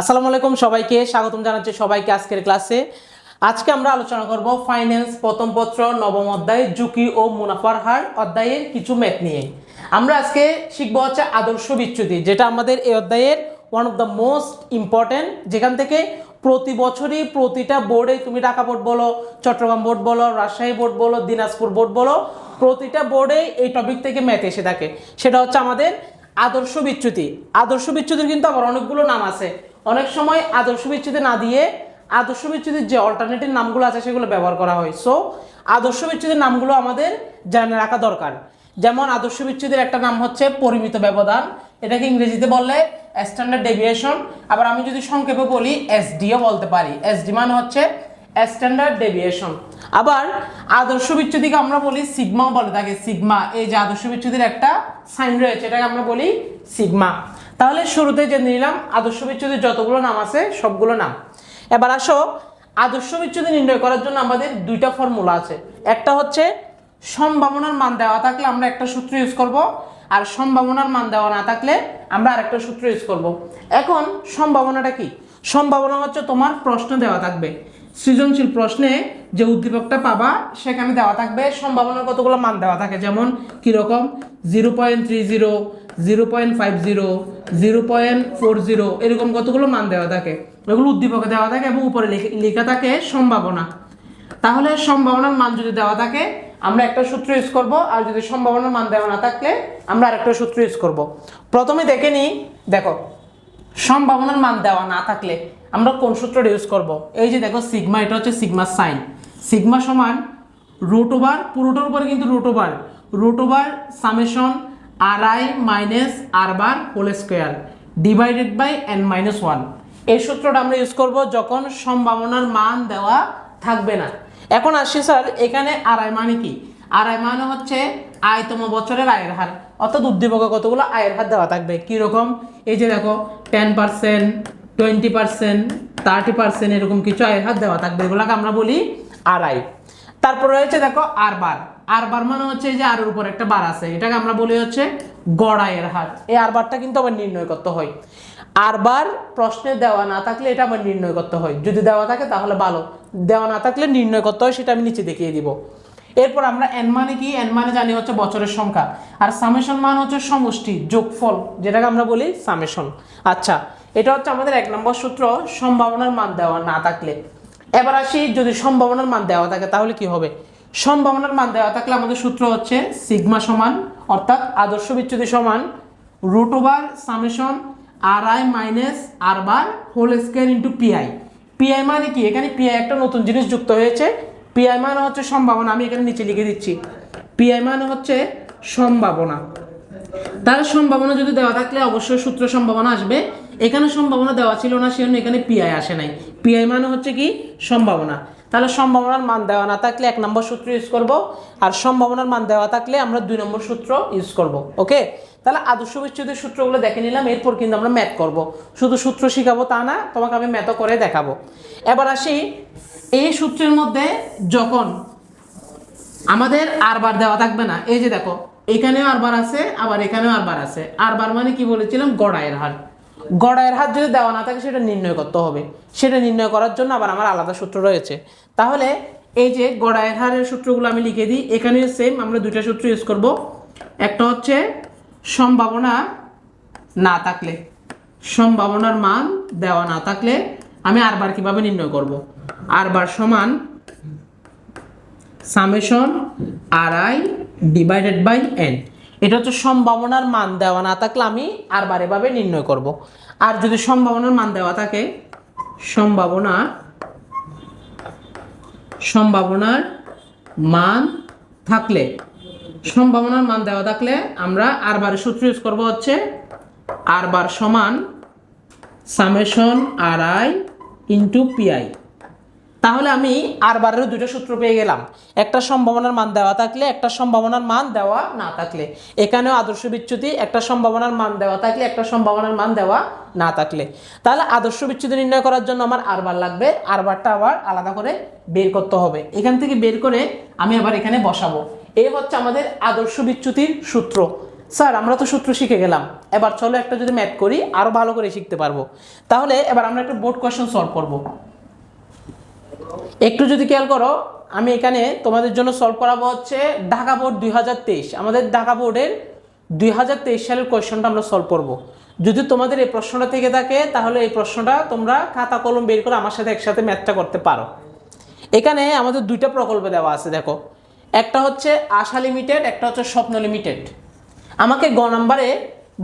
আসসালামু আলাইকুম সবাইকে, স্বাগতম জানাচ্ছি সবাইকে আজকের ক্লাসে। আজকে আমরা আলোচনা করব ফাইন্যান্স প্রথম পত্র, নবম অধ্যায়, ঝুঁকি ও মুনাফার হার, অধ্যায়ের কিছু ম্যাথ নিয়ে। আমরা আজকে শিখব হচ্ছে আদর্শ বিচ্যুতি, যেটা আমাদের এই অধ্যায়ের one of the most important যেখান থেকে প্রতি বছরই প্রতিটা বোর্ডে তুমি ঢাকা বোর্ড বলো, চট্টগ্রাম বোর্ড বলো, রাজশাহী বোর্ড বলো, দিনাজপুর বোর্ড বলো, প্রতিটা বোর্ডে এই টপিক থেকে ম্যাথ এসে থাকে। সেটা হচ্ছে আমাদের আদর্শ বিচ্যুতি। আদর্শ বিচ্যুতির কিন্তু আবার অনেকগুলো নাম আছে। অনেক সময় আদর্শ বিচ্যুতি না দিয়ে আদর্শ বিচ্যুতির যে অল্টারনেটিভ নামগুলো আছে সেগুলো ব্যবহার করা হয়। সো আদর্শ বিচ্যুতির নামগুলো আমাদের জানে রাখা দরকার। যেমন আদর্শ বিচ্যুতির একটা নাম হচ্ছে পরিমিত ব্যবধান। এটাকে ইংরেজিতে বললে স্ট্যান্ডার্ড ডেভিয়েশন আবার আমি যদি সংক্ষেপে বলি এসডিও বলতে পারি। এসডি মানে হচ্ছে স্ট্যান্ডার্ড ডেভিয়েশন আবার আদর্শ বিচ্যুতিকে আমরা বলি সিগমাও বলে থাকে। সিগমা এই যে আদর্শ বিচ্যুতির একটা সাইন রয়েছে, এটাকে আমরা বলি সিগমা তাহলে শুরুতে জেনে নিলাম, আদর্শ বিচ্যুতির যতগুলো নাম আছে, সবগুলো নাম। এবার আসো, আদর্শ বিচ্যুতি নির্ণয় করার জন্য আমাদের দুইটা ফর্মুলা আছে। একটা হচ্ছে, সম্ভাবনার মান দেওয়া থাকলে আমরা একটা সূত্র ইউজ করব, আর সম্ভাবনার মান দেওয়া না থাকলে আমরা আরেকটা সূত্র ইউজ করব। এখন সম্ভাবনাটা কি? সম্ভাবনা হচ্ছে তোমার প্রশ্ন দেওয়া থাকবে। সৃজনশীল প্রশ্নে যে উদ্দীপকটা পাবা, সেখানে দেওয়া থাকবে সম্ভাবনার কতগুলো মান দেওয়া থাকে। যেমন, কীরকম? Zero point three zero zero point five zero zero point four zero, এরকম কতগুলো মান দেওয়া থাকে? এগুলো উদ্দীপকে দেওয়া থাকে এবং উপরে লেখে- থাকে সম্ভাবনা। তাহলে সম্ভাবনার মান যদি দেওয়া থাকে, আমরা একটা সূত্র ইউজ করব, আর যদি সম্ভাবনার মান দেওয়া না থাকলে, আমরা আরেকটা সূত্র ইউজ করব। প্রথমে দেখে নিই, দেখো, সম্ভাবনার মান দেওয়া না থাকলে আমরা কোন সূত্রটা ইউজ করব? এই যে দেখো সিগমা এটা হচ্ছে সিগমা সাইন সিগমা সমান রুট ওভার পুরোটার উপরে কিন্তু root over root over summation R I minus R bar whole square divided by N minus one. এই সূত্রটা আমরা ইউজ করব যখন সম্ভাবনার মান দেওয়া থাকবে না। এখন আসছি স্যার, এখানে আড়াই মানে কি? আড়াই মানে হচ্ছে আয়তম বছরের আয়ের হার। অর্থাৎ উদ্দীপকে কতগুলো আয়ের হার দেওয়া থাকবে? কীরকম? এই যে দেখো ten percent twenty percent thirty percent এরকম কিছু আয়ের হার দেওয়া থাকবে। এগুলোকে আমরা বলি আড়াই তারপর রয়েছে দেখো আর বার। আর বার মানে হচ্ছে যে আরের উপর একটা বার আছে। এটাকে আমরা বলি হচ্ছে গড়াইয়ের হার। এই আর বারটা কিন্তু আবার নির্ণয় করতে হয়। আর বার প্রশ্নে দেওয়া না থাকলে এটা আবার নির্ণয় করতে হয়। যদি দেওয়া থাকে তাহলে ভালো। দেওয়া না থাকলে নির্ণয় করতে হয়, সেটা আমি নিচে দেখিয়ে দিব। এরপর আমরা এন মানে কি? এন মানে জানি হচ্ছে বছরের সংখ্যা। আর সামেশন মানে হচ্ছে সমষ্টি, যোগফল, যেটাকে আমরা বলি সামেশন আচ্ছা এটা হচ্ছে আমাদের এক নম্বর সূত্র। সম্ভাবনার মান দেওয়া না থাকলে। এবার আসি, যদি সম্ভাবনার মান দেওয়া থাকে তাহলে কি হবে? সম্ভাবনার মান দেওয়া থাকলে আমাদের সূত্র হচ্ছে সিগমা সমান, অর্থাৎ আদর্শ বিচ্যুতি সমান root over summation R I minus R bar whole square into PI PI মানে কি? এখানে পিআই একটা নতুন জিনিস যুক্ত হয়েছে। পিআই মানে হচ্ছে সম্ভাবনা, আমি এখানে নিচে লিখে দিচ্ছি। পিআই মানে হচ্ছে সম্ভাবনা। তার সম্ভাবনা যদি দেওয়া থাকলে অবশ্যই সূত্র সম্ভাবনা আসবে। এখানে সম্ভাবনা দেওয়া ছিল না, সেজন্য এখানে পিআই আসে নাই। পিআই মানে হচ্ছে কি? সম্ভাবনা। তাহলে সম্ভাবনার মান দেওয়া না থাকলে এক নম্বর সূত্র ইউজ করব, আর সম্ভাবনার মান দেওয়া থাকলে আমরা দুই নম্বর সূত্র ইউজ করব ওকে তাহলে আদর্শ বিচ্যুতির সূত্রগুলো দেখে নিলাম, এরপর কিন্তু আমরা ম্যাথ করব। শুধু সূত্র শিখাবো তা না, তোমাকে আমি ম্যাথও করে দেখাবো। এবার আসি, এই সূত্রের মধ্যে যখন আমাদের আর বার দেওয়া থাকবে না, এই যে দেখো, এখানেও আর বার আছে, আবার এখানেও আর বার আছে। আর বার মানে কি বলেছিলাম? গড়াইয়ের হার। গড়াইয়ের হার যদি দেওয়া না থাকে, সেটা নির্ণয় করতে হবে। সেটা নির্ণয় করার জন্য আবার আমার আলাদা সূত্র রয়েছে। তাহলে এই যে গড়ায়ের হারের সূত্রগুলো আমি লিখে দিই, এখানেও সেম আমরা দুইটা সূত্র ইউজ করব। একটা হচ্ছে সম্ভাবনা না থাকলে। সম্ভাবনার মান দেওয়া না থাকলে আমি আরবার কীভাবে নির্ণয় করব? আরবার সমান summation R I divided by N এটা হচ্ছে সম্ভাবনার মান দেওয়া, না থাকলে আমি আর বারে ভাবে নির্ণয় করব। আর যদি সম্ভাবনার মান দেওয়া থাকে, সম্ভাবনা, সম্ভাবনার মান থাকলে, সম্ভাবনার মান দেওয়া থাকলে আমরা আর বারের সূত্র ইউজ করব হচ্ছে আর বার সমান summation R I into PI তাহলে আমি আর বারেরও দুটো সূত্র পেয়ে গেলাম। একটা সম্ভাবনার মান দেওয়া থাকলে, একটা সম্ভাবনার মান দেওয়া না থাকলে। এখানেও আদর্শ বিচ্যুতি, একটা সম্ভাবনার মান দেওয়া থাকলে, একটা সম্ভাবনার মান দেওয়া না থাকলে। তাহলে আদর্শ বিচ্যুতি নির্ণয় করার জন্য আমার আর বার লাগবে। আর বারটা আবার আলাদা করে বের করতে হবে। এখান থেকে বের করে আমি আবার এখানে বসাবো। এই হচ্ছে আমাদের আদর্শ বিচ্যুতির সূত্র। স্যার, আমরা তো সূত্র শিখে গেলাম। এবার চলো একটা যদি ম্যাথ করি আরও ভালো করে শিখতে পারব। তাহলে এবার আমরা একটা বোর্ড কোয়েশ্চেন সলভ করব। একটু যদি খেয়াল করো, আমি এখানে তোমাদের জন্য সলভ করাবো হচ্ছে ঢাকা বোর্ড দুই হাজার তেইশ। আমাদের ঢাকা বোর্ডের দুই হাজার তেইশ সালের কোয়েশ্চনটা আমরা সলভ করব। যদি তোমাদের এই প্রশ্নটা থেকে থাকে, তাহলে এই প্রশ্নটা তোমরা খাতা, কলম বের করে আমার সাথে একসাথে ম্যাথটা করতে পারো। এখানে আমাদের দুইটা প্রকল্প দেওয়া আছে, দেখো। একটা হচ্ছে আশা লিমিটেড একটা হচ্ছে স্বপ্ন লিমিটেড আমাকে গ নাম্বারে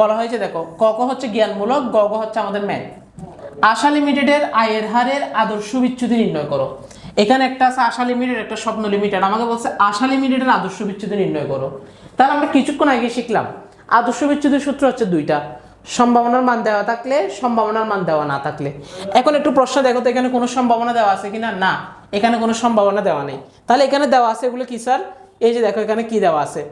বলা হয়েছে, দেখো, ক ক হচ্ছে জ্ঞানমূলক, গ গ হচ্ছে আমাদের ম্যাথ আশা লিমিটেডের আয়ের হারের আদর্শ বিচ্যুতি নির্ণয় করো। এখানে একটা আছে আশা লিমিটেড, একটা স্বপ্ন লিমিটেড। আমাকে বলছে আশা লিমিটেডের আদর্শ বিচ্যুতি নির্ণয় করো। তাহলে আমরা কিছুক্ষণ আগে শিখলাম। আদর্শ বিচ্যুতির সূত্র হচ্ছে দুইটা। সম্ভাবনার মান দেওয়া থাকলে সম্ভাবনার মান দেওয়া না থাকলে। এখন একটু প্রশ্ন, দেখো তো এখানে কোনো সম্ভাবনা দেওয়া আছে কিনা? না, এখানে কোনো সম্ভাবনা দেওয়া নেই। তাহলে এখানে দেওয়া আছে এগুলো কি, স্যার? এই যে দেখো এখানে কি দেওয়া আছে?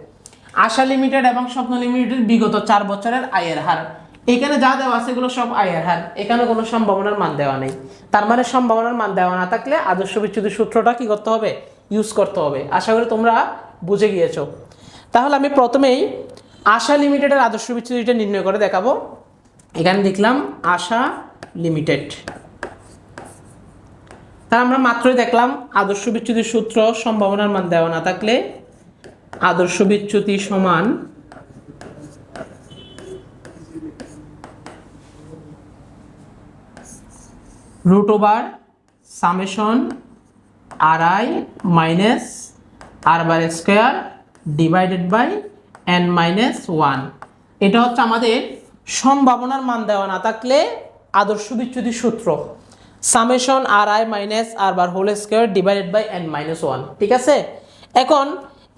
আশা লিমিটেড এবং স্বপ্ন লিমিটেড বিগত চার বছরের আয়ের হার। এখানে যা দেওয়া আছে এগুলো সব আয়ের হার এখানে কোনো সম্ভাবনার মান দেওয়া নেই। তার মানে সম্ভাবনার মান দেওয়া না থাকলে আদর্শ বিচ্যুতির সূত্রটা কি করতে হবে? ইউজ করতে হবে। আশা করি তোমরা বুঝে গিয়েছো। তাহলে আমি প্রথমেই আশা লিমিটেডের আদর্শ বিচ্যুতিটা নির্ণয় করে দেখাবো। এখানে দেখলাম আশা লিমিটেড। তাহলে আমরা মাত্রই দেখলাম আদর্শ বিচ্যুতির সূত্র সম্ভাবনার মান দেওয়া না থাকলে আদর্শ বিচ্যুতি সমান root over summation R I minus R bar square divided by N minus one এটা হচ্ছে আমাদের সম্ভাবনার মান দেওয়া না থাকলে আদর্শ বিচ্যুতি সূত্র। Summation R I minus R bar whole square divided by N minus one ঠিক আছে? এখন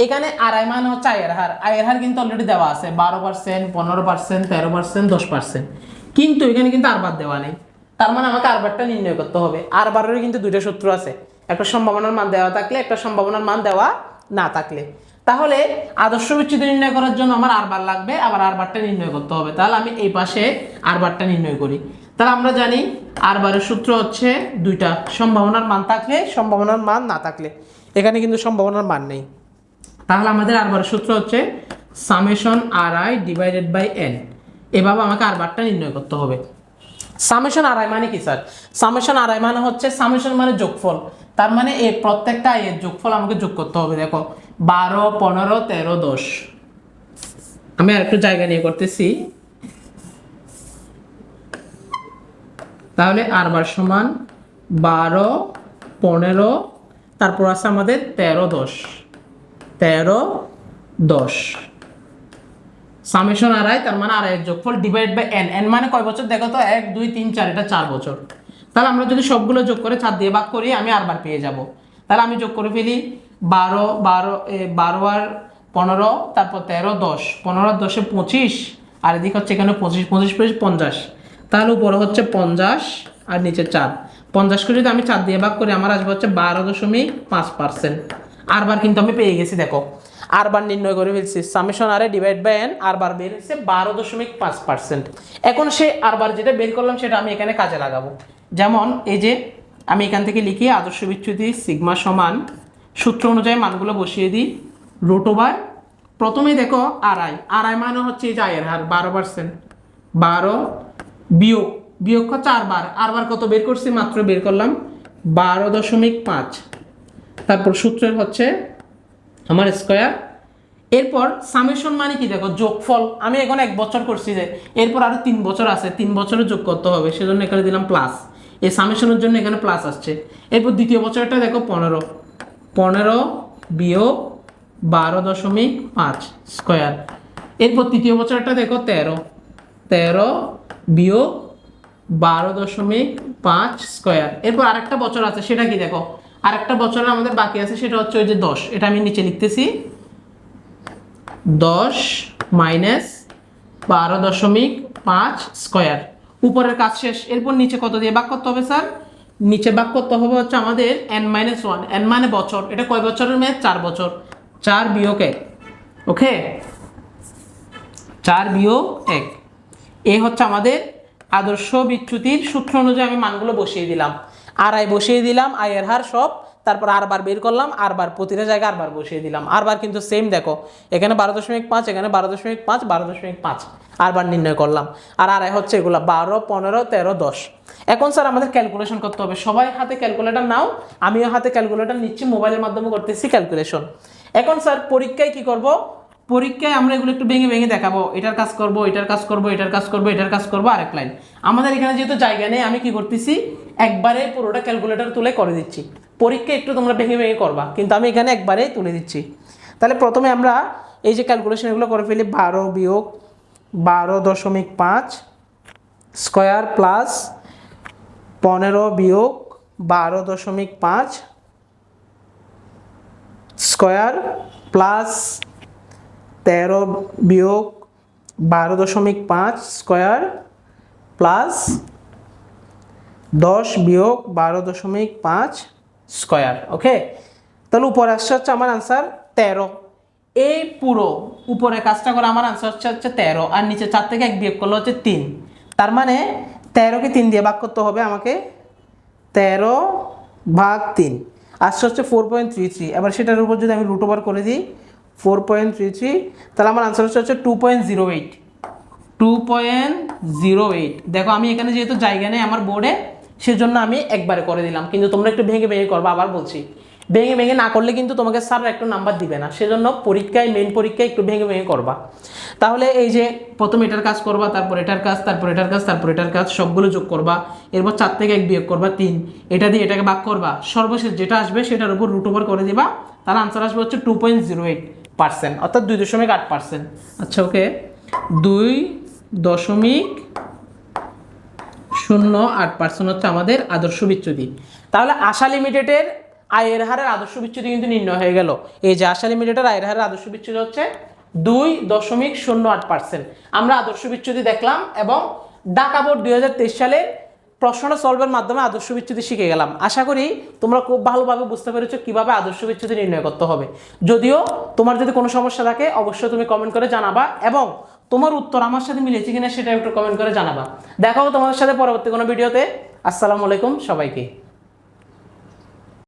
এখানে আর আই মানে হচ্ছে আয়ের হার। আয়ের হার কিন্তু অলরেডি দেওয়া আছে। বারো পার্সেন্ট পনেরো পার্সেন্ট তেরো পার্সেন্ট দশ পার্সেন্ট কিন্তু এখানে কিন্তু আর বার দেওয়া নেই। তার মানে আমাকে আর বারটা নির্ণয় করতে হবে। আর বারের কিন্তু দুইটা সূত্র আছে। একটা সম্ভাবনার মান দেওয়া থাকলে, একটা সম্ভাবনার মান দেওয়া না থাকলে। তাহলে আদর্শ বিচ্যুতি নির্ণয় করার জন্য আমার আর বার লাগবে, আবার আর বারটা নির্ণয় করতে হবে। তাহলে আমি এই পাশে আর বারটা নির্ণয় করি। তাহলে আমরা জানি আর বারের সূত্র হচ্ছে দুইটা। সম্ভাবনার মান থাকলে, সম্ভাবনার মান না থাকলে। এখানে কিন্তু সম্ভাবনার মান নেই। তাহলে আমাদের আর বারের সূত্র হচ্ছে summation R I divided by N. এভাবে আমাকে আর বারটা নির্ণয় করতে হবে। সামেশন আড়াই মানে কি, স্যার? সামেশন আড়াই মানে হচ্ছে সামেশন মানে যোগফল। তার মানে এই প্রত্যেকটা এর যোগফল আমাকে যোগ করতে হবে, দেখো। বারো, পনেরো, তেরো, দশ। আমি আর একটু জায়গা নিয়ে করতেছি। তাহলে আর বার সমান বারো, পনেরো, তারপর আছে আমাদের তেরো, দশ। তেরো, দশ। সামেশন আর আড়াই তার মানে আর আড়াইয়ের যোগফল ডিভাইড বাই এন এন মানে কয় বছর? দেখো তো, এক, দুই, তিন, চার, এটা চার বছর। তাহলে আমরা যদি সবগুলো যোগ করে চার দিয়ে ভাগ করি, আমি আরবার পেয়ে যাব। তাহলে আমি যোগ করে ফেলি বারো বারো বারো আর পনেরো, তারপর তেরো, দশ। পনেরো আর দশে পঁচিশ, আর এদিকে হচ্ছে এখানে পঁচিশ পঁচিশ পঁচিশ, পঞ্চাশ। তাহলে উপরে হচ্ছে পঞ্চাশ আর নিচে চার। পঞ্চাশকে যদি আমি চার দিয়ে ভাগ করি, আমার আসবে হচ্ছে বারো দশমিক পাঁচ পার্সেন্ট। আরবার কিন্তু আমি পেয়ে গেছি, দেখো। আর বার নির্ণয় করে ফেলছি। সামেশন আরে divide by N R bar বের হচ্ছে বারো দশমিক পাঁচ পার্সেন্ট এখন সে আর বার যেটা বের করলাম, সেটা আমি এখানে কাজে লাগাবো। যেমন এই যে আমি এখান থেকে লিখি আদর্শ বিচ্যুতি সিগমা সমান সূত্র অনুযায়ী মানগুলো বসিয়ে দিই, রুট ওভার। প্রথমেই দেখো আড়াই আড়াই মানে হচ্ছে এই যে আয়ের হার, বারো পার্সেন্ট বারো বিয়োগ বিয়োগ হচ্ছে আর বার আর বার কত বের করছি? মাত্র বের করলাম বারো দশমিক পাঁচ। তারপর সূত্রের হচ্ছে আমার স্কোয়ার এরপর সামেশন মানে কি দেখো? যোগফল। আমি এখন এক বছর করছি যে, এরপর আরও তিন বছর আছে, তিন বছরের যোগ করতে হবে, সেজন্য এখানে দিলাম প্লাস এই সামেশনের জন্য এখানে প্লাস আসছে। এরপর দ্বিতীয় বছরটা দেখো পনেরো। পনেরো বিয়োগ বারো দশমিক পাঁচ স্কোয়ার এরপর তৃতীয় বছরটা দেখো তেরো। তেরো বিয়োগ বারো দশমিক পাঁচ স্কোয়ার এরপর আরেকটা বছর আছে, সেটা কি দেখো? আরেকটা বছর আমাদের বাকি আছে, সেটা হচ্ছে ওই যে দশ। এটা আমি নিচে লিখতেছি। দশ মাইনাস বারো দশমিক পাঁচ স্কোয়ার। উপরের কাজ শেষ। এরপর নিচে কত দিয়ে ভাগ করতে হবে, স্যার? নিচে ভাগ করতে হবে হচ্ছে আমাদের এন মাইনাস ওয়ান এন মানে বছর। এটা কয় বছরের মেয়াদ? চার বছর। চার বিয়োগ এক। ওকে? চার বিয়োগ এক। এ হচ্ছে আমাদের আদর্শ বিচ্যুতির সূত্র অনুযায়ী আমি মানগুলো বসিয়ে দিলাম। আর বসিয়ে দিলাম, আয়ের হার সব। তারপর আর বার করলাম আর বার প্রতিটা জায়গায় আর বার বসিয়ে দিলাম। আর বার কিন্তু সেম দেখো, এখানে বারো দশমিক পাঁচ, এখানে বারো দশমিক পাঁচ, বারো দশমিক পাঁচ আর বার নির্ণয় করলাম। আর আড়াই হচ্ছে এগুলো বারো, পনেরো, তেরো, দশ। এখন স্যার আমাদের ক্যালকুলেশন করতে হবে। সবাই হাতে ক্যালকুলেটর নাও, আমিও হাতে ক্যালকুলেটর নিচ্ছি মোবাইলের মাধ্যমে করতেছি ক্যালকুলেশন এখন স্যার পরীক্ষায় কি করব? পরীক্ষায় আমরা এগুলো একটু ভেঙে ভেঙে দেখাবো, এটার কাজ করব, এটার কাজ করব, এটার কাজ করব, এটার কাজ করব, আরেক লাইন। আমাদের এখানে যেহেতু জায়গা নেই, আমি কি করতেছি? একবারে পুরোটা ক্যালকুলেটর তুলে করে দিচ্ছি। পরীক্ষা একটু তোমরা ভেঙে ভেঙে করবা, কিন্তু আমি এখানে একবারেই তুলে দিচ্ছি। তাহলে প্রথমে আমরা এই যে ক্যালকুলেশনগুলো করে ফেলি, বারো বিয়োগ বারো দশমিক পাঁচ স্কোয়ার প্লাস পনেরো বিয়োগ বারো দশমিক পাঁচ স্কোয়ার প্লাস তেরো বিয়োগ বারো দশমিক পাঁচ স্কোয়ার প্লাস দশ বিয়োগ বারো দশমিক পাঁচ স্কোয়ার ওকে তাহলে উপরে আসছে হচ্ছে আমার আনসার তেরো। এই পুরো উপরে কাজটা করে আমার আনসার হচ্ছে হচ্ছে তেরো আর নিচে চার থেকে এক বিয়োগ করলে হচ্ছে তিন। তার মানে তেরোকে তিন দিয়ে ভাগ করতে হবে আমাকে তেরো ভাগ তিন। আসছে হচ্ছে ফোর পয়েন্ট থ্রি থ্রি এবার সেটার উপর যদি আমি রুট ওভার করে দিই ফোর পয়েন্ট থ্রি থ্রি, তাহলে আমার আনসার হচ্ছে two point zero eight two point zero eight দেখো, আমি এখানে যেহেতু জায়গা নেই আমার বোর্ডে সেজন্য আমি একবারে করে দিলাম। কিন্তু তোমরা একটু ভেঙে ভেঙে করবা, আবার বলছি। ভেঙে ভেঙে না করলে কিন্তু তোমাকে স্যার একটু নাম্বার দিবে না। সেজন্য পরীক্ষায় মেন পরীক্ষায় একটু ভেঙে ভেঙে করবা। তাহলে এই যে প্রথম এটার কাজ করবা, তারপর এটার কাজ, তারপর এটার কাজ, তারপর এটার কাজ, সবগুলো যোগ করবা। এরপর চার থেকে এক বিয়োগ করবা তিন। এটা দিয়ে এটাকে ভাগ করবা। সর্বশেষ যেটা আসবে সেটার উপর রুট ওভার করে দিবা। তাহলে আনসার আসবে হচ্ছে two point zero eight percent, অর্থাৎ দুই দশমিক আট পার্সেন্ট। আচ্ছা ওকে। দুই দশমিক শূন্য আট পার্সেন্ট হচ্ছে আমাদের আদর্শ বিচ্যুতি। তাহলে আশা লিমিটেডের আয়ের হারের আদর্শ বিচ্যুতি কিন্তু নির্ণয় হয়ে গেল। এই যে আশা লিমিটেডের আয়ের হারের আদর্শ বিচ্যুতি হচ্ছে দুই দশমিক শূন্য আট পার্সেন্ট। আমরা আদর্শ বিচ্যুতি দেখলাম এবং ঢাকা বোর্ড দুই হাজার তেইশ সালে প্রশ্নটা সলভের মাধ্যমে আদর্শ বিচ্ছুতি শিখে গেলাম। আশা করি তোমরা খুব ভালোভাবে বুঝতে পেরেছ কীভাবে আদর্শ বিচ্ছুতি নির্ণয় করতে হবে। যদিও তোমার যদি কোনো সমস্যা থাকে, অবশ্যই তুমি কমেন্ট করে জানাবা এবং তোমার উত্তর আমার সাথে মিলেছে কিনা সেটা একটু কমেন্ট করে জানাবা। দেখাও তোমাদের সাথে পরবর্তী কোনো ভিডিওতে আসসালামু আলাইকুম সবাইকে।